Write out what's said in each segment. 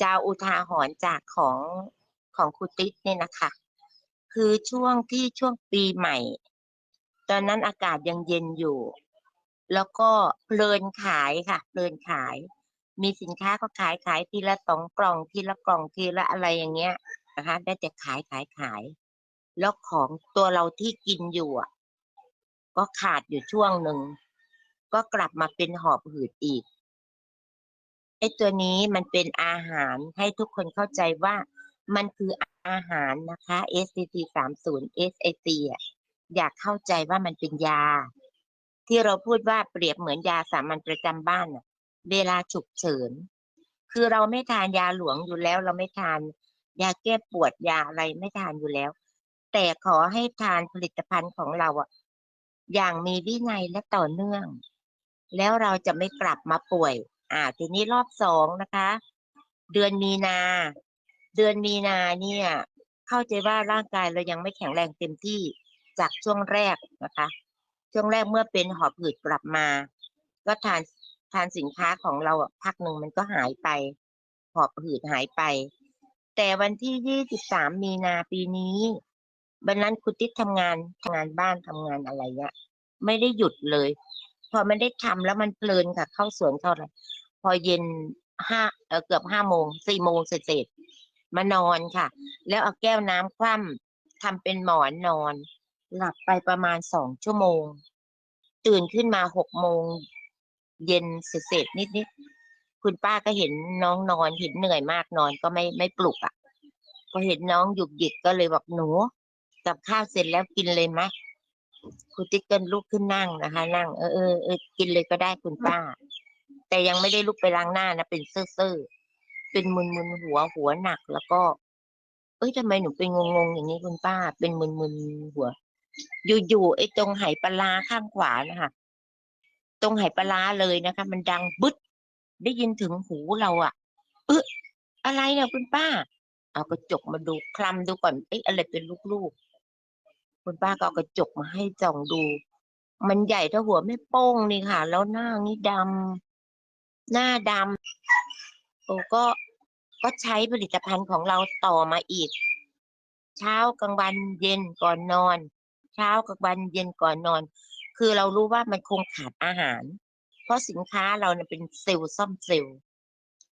จะเอาอุทาหรณ์จากของของครูติ๊กเนี่ยนะคะ คือช่วงที่ช่วงปีใหม่ ตอนนั้นอากาศยังเย็นอยู่ แล้วก็เพลินขายค่ะ เพลินขาย มีสินค้าก็ขายขายทีละสองกล่องทีละกล่องทีละอะไรอย่างเงี้ยนะคะ ได้แต่ขายขายขาย แล้วของตัวเราที่กินอยู่อะ ก็ขาดอยู่ช่วงหนึ่ง ก็กลับมาเป็นหอบหืดอีก ไอ้ตัวนี้มันเป็นอาหารให้ทุกคนเข้าใจว่ามันคืออาหารนะคะ SCT 30 SAT อะอยากเข้าใจว่ามันเป็นยา ที่เราพูดว่าเปรียบเหมือนยาสามัญประจำบ้านน่ะ เวลาฉุกเฉิน คือเราไม่ทานยาหลวงอยู่แล้ว เราไม่ทานยาแก้ปวดยาอะไรไม่ทานอยู่แล้ว แต่ขอให้ทานผลิตภัณฑ์ของเราอะอย่างมีวินัยและต่อเนื่อง แล้วเราจะไม่กลับมาป่วย อ่า ทีนี้รอบสองนะคะ เดือนมีนา เดือนมีนาเนี่ย เข้าใจว่าร่างกายเรายังไม่แข็งแรงเต็มที่จากช่วงแรกนะคะ ช่วงแรกเมื่อเป็นหอบหืดกลับมา ก็ทานทานสินค้าของเราอะพักหนึ่งมันก็หายไป หอบหืดหายไป แต่วันที่23มีนาปีนี้วันนั้นคุณติ๊กทำงานทำงานบ้านทำงานอะไรเงี้ยไม่ได้หยุดเลย พอมันได้ทำแล้วมันเพลินค่ะ เข้าสวนเข้าอะไรพอเย็นห้าเออเกือบห้าโมงสี่โมงเสร็จๆมานอนค่ะ แล้วเอาแก้วน้ำคว่ำทำเป็นหมอนนอน หลับไปประมาณสองชั่วโมง ตื่นขึ้นมาหกโมงเย็นเสร็จๆนิดคุณป้าก็เห็นน้องนอนเห็นเหนื่อยมากนอนก็ไม่ไม่ปลุกอะพอเห็นน้องหยุกหยิกก็เลยบอกหนูกับข้าวเสร็จแล้วกินเลยไหม คุณติ๊กเก็ลุกขึ้นนั่งนะคะ นั่งเออเออเออกินเลยก็ได้คุณป้า แต่ยังไม่ได้ลุกไปล้างหน้านะเป็นเซ่อเซ่อๆเป็นมึนมึนหัวหัวหนักแล้วก็ เอ้ยทำไมหนูเป็นงงๆอย่างนี้คุณป้า เป็นมึนมึนหัว อยู่ๆไอ้ตรงไหปลาข้างขวานะคะตรงไหปลาเลยนะคะ มันดังบึ๊ดได้ยินถึงหูเราอะเอออะไรเนี่ยคุณป้า เอากระจกมาดูคลำดูก่อนเอ๊ะอะไรเป็นลูกๆ คุณป้าก็เอากระจกมาให้จ่องดู มันใหญ่เท่าหัวแม่โป้งนี่ค่ะ แล้วหน้านี่ดำหน้าดำโอ้ก็ก็ใช้ผลิตภัณฑ์ของเราต่อมาอีก เช้ากลางวันเย็นก่อนนอน เช้ากลางวันเย็นก่อนนอน คือเรารู้ว่ามันคงขาดอาหาร เพราะสินค้าเราเนี่ยเป็นเซลล์ซ่อมเซลล์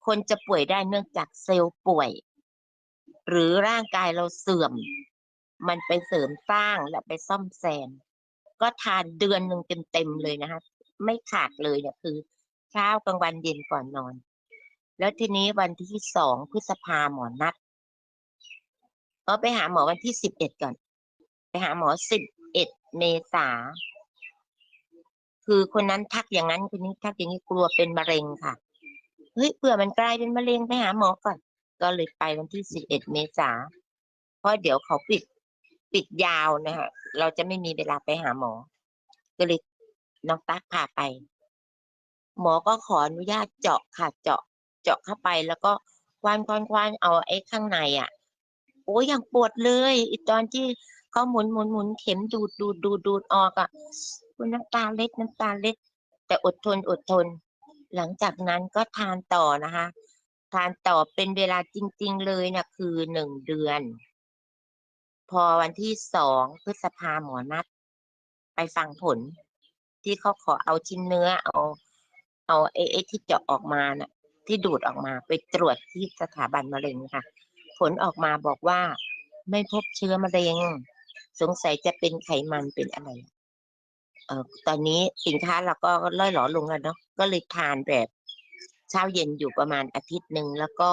คนจะป่วยได้เนื่องจากเซลล์ป่วย หรือร่างกายเราเสื่อม มันไปเสริมสร้างและไปซ่อมแซม ก็ทานเดือนหนึ่งเต็มๆเลยนะคะ ไม่ขาดเลยเนี่ยคือเช้ากลางวันเย็นก่อนนอน แล้วทีนี้วันที่สองพฤษภาหมอนัดก็ไปหาหมอวันที่สิบเอ็ดก่อน ไปหาหมอสิบเอ็ดเมษาคือคนนั้นทักอย่างนั้นคนนี้ทักอย่างนี้กลัวเป็นมะเร็งค่ะเฮ้ยเผื่อมันกลายเป็นมะเร็งไปหาหมอก่อน ก็เลยไปวันที่สิบเอ็ดเมษาเพราะเดี๋ยวเขาปิด ปิดยาวนะฮะเราจะไม่มีเวลาไปหาหมอ ก็เลยน้องตั๊กพาไป หมอก็ขออนุญาตเจาะค่ะ เจาะเจาะเข้าไป แล้วก็ควานควานควานเอาไอ้ข้างในอะโอ้ยอย่างปวดเลยอีตอนที่เขาหมุนหมุนหมุนเข็มดูดดูดดูดดูดออกอะคุณน้ำตาเล็ดน้ำตาเล็ด แต่อดทนอดทน หลังจากนั้นก็ทานต่อนะคะ ทานต่อเป็นเวลาจริง ๆ เลยนะคือหนึ่งเดือน พอวันที่สองพฤษภาหมอนัด ไปฟังผล ที่เขาขอเอาชิ้นเนื้อ เอา เอาไอ้ไอที่เจาะออกมาน่ะ ที่ดูดออกมาไปตรวจที่สถาบันมะเร็งค่ะ ผลออกมาบอกว่าไม่พบเชื้อมะเร็ง สงสัยจะเป็นไขมันเป็นอะไรเอ่อตอนนี้สินค้าเราก็ล่อยหลอลงแล้วเนาะก็เลยทานแบบเช้าเย็นอยู่ประมาณอาทิตย์หนึ่งแล้วก็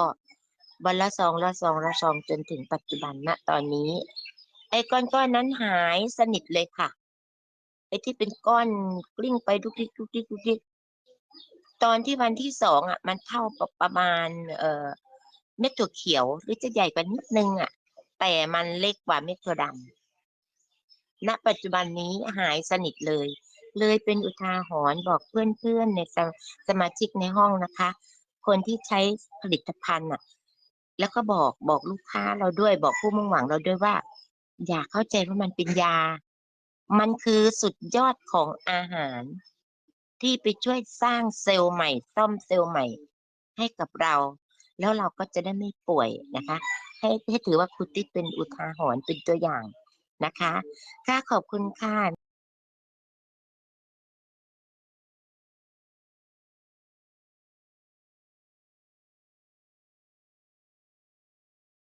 วันละซองละซองละซองจนถึงปัจจุบันณตอนนี้ ไอ้ก้อนๆนั้นหายสนิทเลยค่ะ ไอ้ที่เป็นก้อนกลิ้งไปทุกทิกทุกทิกทุกทิกตอนที่วันที่สองอะ มันเท่าประมาณ เอ่อเม็ดถั่วเขียวหรือจะใหญ่กว่านิดนึงอะ แต่มันเล็กกว่าเม็ดถั่วดำณปัจจุบันนี้หายสนิทเลย เลยเป็นอุทาหรณ์บอกเพื่อนๆในสสมาชิกในห้องนะคะ คนที่ใช้ผลิตภัณฑ์อะ แล้วก็บอกบอกลูกค้าเราด้วยบอกผู้มุ่งหวังเราด้วยว่า อย่าเข้าใจว่ามันเป็นยา มันคือสุดยอดของอาหาร ที่ไปช่วยสร้างเซลล์ใหม่ซ่อมเซลล์ใหม่ ให้กับเรา แล้วเราก็จะได้ไม่ป่วยนะคะ ให้ให้ถือว่าครูติ๊กเป็นอุทาหรณ์เป็นตัวอย่างนะคะ ค่ะขอบคุณค่ะ